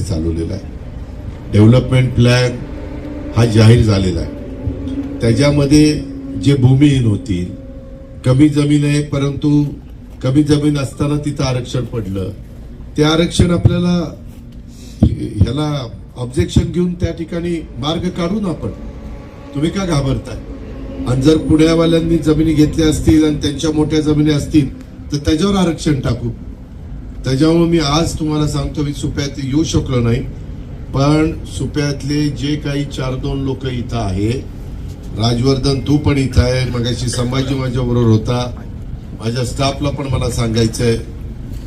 चालवलेलं आहे. Development plan हा जाहीर झालेला आहे. त्याच्यामध्ये जे भूमिहीन होतील कमी जमीन आहे परंतु कमी जमीन असताना तिथं आरक्षण पडलं. ते आरक्षण आपल्याला ह्याला ऑब्जेक्शन घेऊन त्या ठिकाणी मार्ग काढू ना आपण तुम्ही का घाबरताय? आणि जर पुण्यावाल्यांनी जमिनी घेतल्या असतील आणि त्यांच्या मोठ्या जमिनी असतील तर त्याच्यावर आरक्षण टाकू. त्याच्यामुळे मी आज तुम्हाला सांगतो मी सुप्यात येऊ शकलो नाही पण सुप्यातले जे काही चार दोन लोक इथं आहे राजवर्धन तू पण इथं आहे मगाशी संभाजी माझ्याबरोबर होता माझ्या स्टाफला पण मला सांगायचं आहे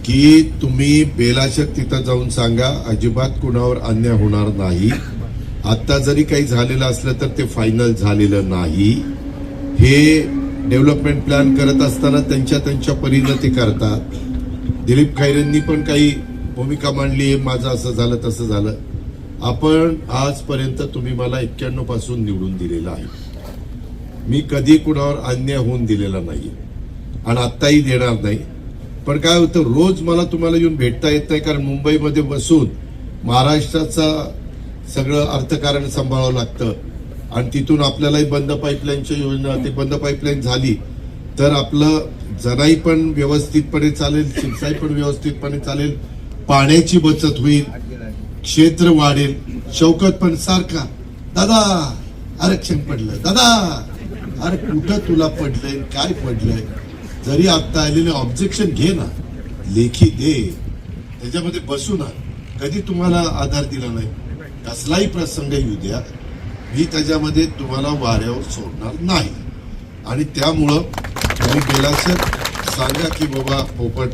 की तुम्ही बेलाशक तिथं जाऊन सांगा अजिबात कुणावर अन्याय होणार नाही. आत्ता जरी काही झालेलं असलं तर ते फायनल झालेलं नाही. हे डेव्हलपमेंट प्लॅन करत असताना त्यांच्या त्यांच्या परीनं ते करतात. दिलीप खैरेंनी पण काही भूमिका मांडली माझं असं झालं तसं झालं. आपण आजपर्यंत तुम्ही मला एक्क्याण्णवपासून निवडून दिलेलं आहे. मी कधी कुणावर अन्याय होऊन दिलेला नाही आणि आत्ताही देणार नाही. पण काय होतं रोज मला तुम्हाला येऊन भेटता येत नाही कारण मुंबईमध्ये बसून महाराष्ट्राचा सगळं अर्थकारण सांभाळावं लागतं. आणि तिथून आपल्यालाही बंद पाईपलाईनची योजना ते बंद पाईपलाईन झाली तर आपलं जनाई पण व्यवस्थितपणे चालेल सिंचाई पण व्यवस्थितपणे चालेल पाण्याची बचत होईल क्षेत्र वाढेल शौकत पण सारखा. दादा आरक्षण पडलं. दादा अरे कुठं तुला पडलंय काय पडलंय? जरी आता आलेले ऑब्जेक्शन घे ना. लेखी दे. त्याच्यामध्ये बसू ना. कधी तुम्हाला आधार दिला नाही. कसलाही प्रसंग येऊ द्या. मी त्याच्यामध्ये तुम्हाला वाऱ्यावर सोडणार नाही. आणि त्यामुळं तुम्ही गेल्याचं सांगा की बाबा पोपट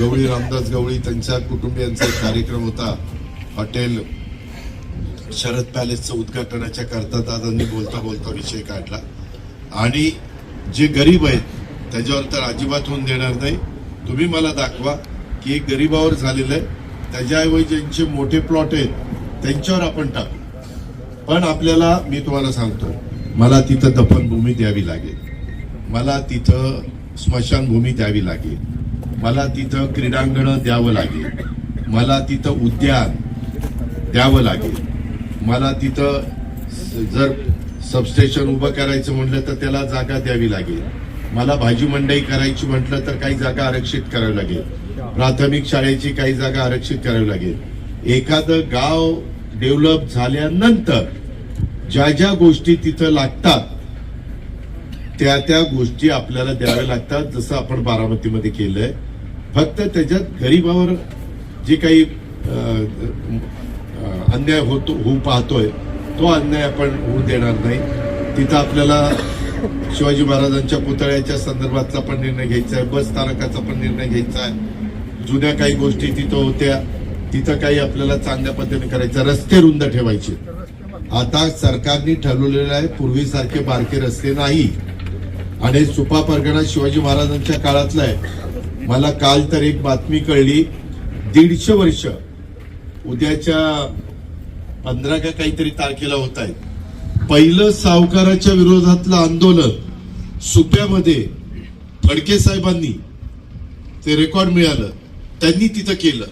गवळी रामदास गवळी त्यांच्या कुटुंबियांचा एक कार्यक्रम होता. हॉटेल शरद पॅलेसचं उद्घाटनाच्या करता दादांनी बोलता बोलता विषय काढला. आणि जे गरीब आहेत त्याच्यावर तर अजिबात होऊन देणार नाही. तुम्ही मला दाखवा की एक गरीबावर झालेलं आहे. त्याच्याऐवजी ज्यांचे मोठे प्लॉट आहेत त्यांच्यावर आपण टाकू. पण आपल्याला मी तुम्हाला सांगतो मला तिथं दफनभूमी द्यावी लागेल. मला तिथं स्मशानभूमी द्यावी लागेल. मला तिथं क्रीडांगणं द्यावं लागेल. मला तिथं उद्यान द्यावं लागेल. मला तिथं जर सबस्टेशन उभं करायचं म्हटलं तर त्याला जागा द्यावी लागेल. मला भाजी मंडई करायची म्हटलं तर काही जागा आरक्षित करावी लागेल. प्राथमिक शाळेची काही जागा आरक्षित करावी लागेल. एखादं गाव डेव्हलप झाल्यानंतर ज्या ज्या गोष्टी तिथं लागतात त्या त्या गोष्टी आपल्याला द्याव्या लागतात जसं आपण बारामतीमध्ये केलंय. फक्त त्याच्यात गरीबावर जे काही अन्याय होतो होऊ पाहतोय तो अन्याय आपण होऊ देणार नाही. तिथं आपल्याला शिवाजी महाराजांच्या पुतळ्याच्या संदर्भातला पण निर्णय घ्यायचा आहे बस स्थानकाचा पण निर्णय घ्यायचा आहे. जुन्या काही गोष्टी तिथं होत्या तिथं काही आपल्याला चांगल्या पद्धतीने करायचं रस्ते रुंद ठेवायचे. आता सरकारने ठरवलेलं आहे पूर्वीसारखे बारके रस्ते नाही. आणि सुपा परगणा शिवाजी महाराजांच्या काळातला आहे. मला काल तर एक बातमी कळली. दीडशे वर्ष उद्याच्या पंधरा का काहीतरी तारखेला होत आहे. पहिलं सावकाराच्या विरोधातलं आंदोलन सुप्यामध्ये फडके साहेबांनी ते रेकॉर्ड मिळालं. त्यांनी तिथं केलं.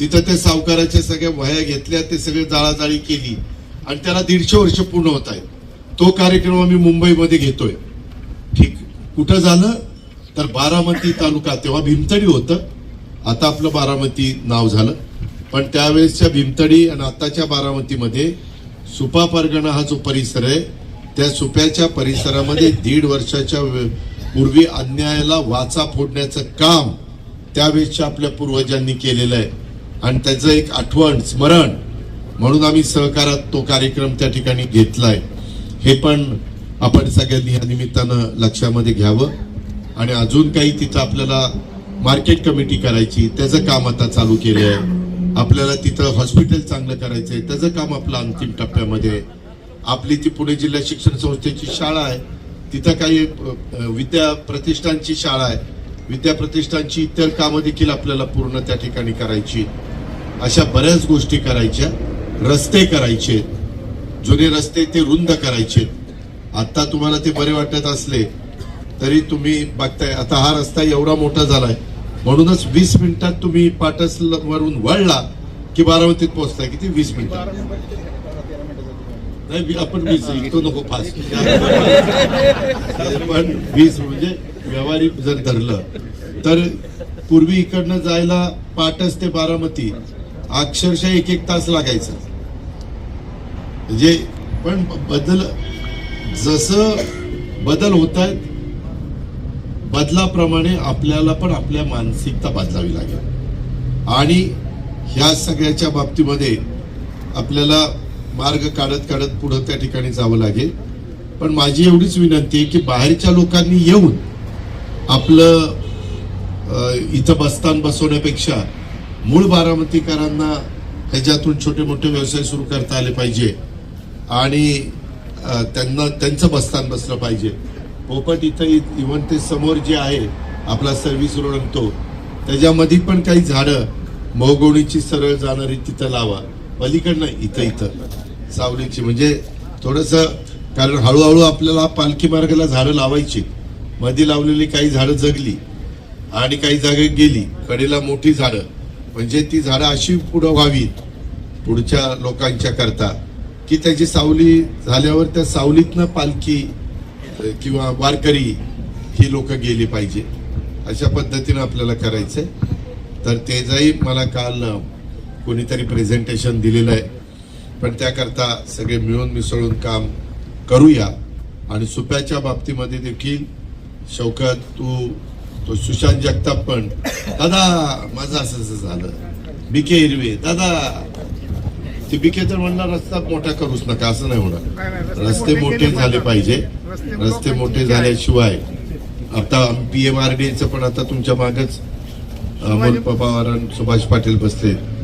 तिथं त्या सावकाराच्या सगळ्या वह्या घेतल्या ते सगळे जाळाजाळी केली. आणि त्याला दीडशे वर्ष पूर्ण होत आहेत. तो कार्यक्रम आम्ही मुंबईमध्ये घेतोय. ठीक. कुठं झालं? तर बारामती तालुका तेव्हा भीमतडी होतं. आता आपलं बारामती नाव झालं. पण त्यावेळेसच्या भीमतडी आणि आताच्या बारामतीमध्ये सुपा परगणा हा जो परिसर आहे त्या सुप्याच्या परिसरामध्ये दीड वर्षाच्या पूर्वी अन्यायाला वाचा फोडण्याचं काम त्यावेळेसच्या आपल्या पूर्वजांनी केलेलं आहे. आणि त्याचं एक आठवण स्मरण म्हणून आम्ही सहकारात तो कार्यक्रम त्या ठिकाणी घेतला आहे हे पण आपण सगळ्यांनी या निमित्तानं लक्षामध्ये घ्यावं आणि अजून काही तिथं आपल्याला मार्केट कमिटी करायची त्याचं काम आता चालू केलं आहे आपल्याला तिथं हॉस्पिटल चांगलं करायचं आहे त्याचं काम आपलं अंतिम टप्प्यामध्ये. आहे. आपली ती पुणे जिल्हा शिक्षण संस्थेची शाळा आहे. तिथं काही विद्या प्रतिष्ठानची शाळा आहे. विद्या प्रतिष्ठानची इतर कामं देखील आपल्याला पूर्ण त्या ठिकाणी करायची. अशा बऱ्याच गोष्टी करायच्या. रस्ते करायचे जुने रस्ते ते रुंद करायचे आता तुम्हाला ते बरे वाटत असले तरी तुम्ही बघताय. आता हा रस्ता एवढा मोठा झालाय. म्हणूनच वीस मिनिटात तुम्ही पाटस वरून वळला की बारामतीत पोहोचताय. किती? वीस मिनिटात नाही आपण वीस तो नको फास्ट. पण वीस म्हणजे व्यवहारिक जर धरलं तर पूर्वी इकडनं जायला पाटस ते बारामती अक्षरशः एक एक तास लागायचा. म्हणजे पण बदल जसं बदल होत आहेत बदलाप्रमाणे आपल्याला पण आपल्या मानसिकता बदलावी लागेल. आणि ह्या सगळ्याच्या बाबतीमध्ये आपल्याला मार्ग काढत काढत पुढं त्या ठिकाणी जावं लागेल. पण माझी एवढीच विनंती आहे की बाहेरच्या लोकांनी येऊन आपलं इथं बसतान बसवण्यापेक्षा मूळ बारामतीकरांना ह्याच्यातून छोटे मोठे व्यवसाय सुरू करता आले पाहिजे. आणि त्यांना त्यांचं बसतान बसलं पाहिजे. पोपट इथं इव्हन ते समोर जे आहे आपला सर्व्हिस रोड आणतो त्याच्यामध्ये पण काही झाडं मोगोणीची सरळ जाणारी तिथं लावा. पलीकडनं इथं इथं. सावलीची म्हणजे थोडंसं कारण हळूहळू आपल्याला पालखी मार्गाला झाडं लावायची. मध्ये लावलेली काही झाडं जगली आणि काही जागे गेली. कडेला मोठी झाडं. म्हणजे ती झाडं अशी पुढं व्हावीत पुढच्या लोकांच्या करता. की त्याची सावली झाल्यावर त्या सावलीतनं पालखी किंवा वारकरी ही लोक गेली पाहिजे. अशा पद्धतीनं आपल्याला करायचंय. तर ते मला काल कोणीतरी प्रेझेंटेशन दिलेलं आहे. पण त्याकरता सगळे मिळून मिसळून काम करूया. आणि सुप्याच्या बाबतीमध्ये देखील शौकत तू तो सुशांत जगताप पण दादा माझं असं असं झालं के हिरवे दादा बिके तर म्हणणार रस्ता मोठा करूच नका असं नाही होणार. रस्ते मोठे झाले पाहिजे. रस्ते मोठे झाल्याशिवाय आता पी एम आर डी पण आता तुमच्या मागच अमोल पवार सुभाष पाटील बसले.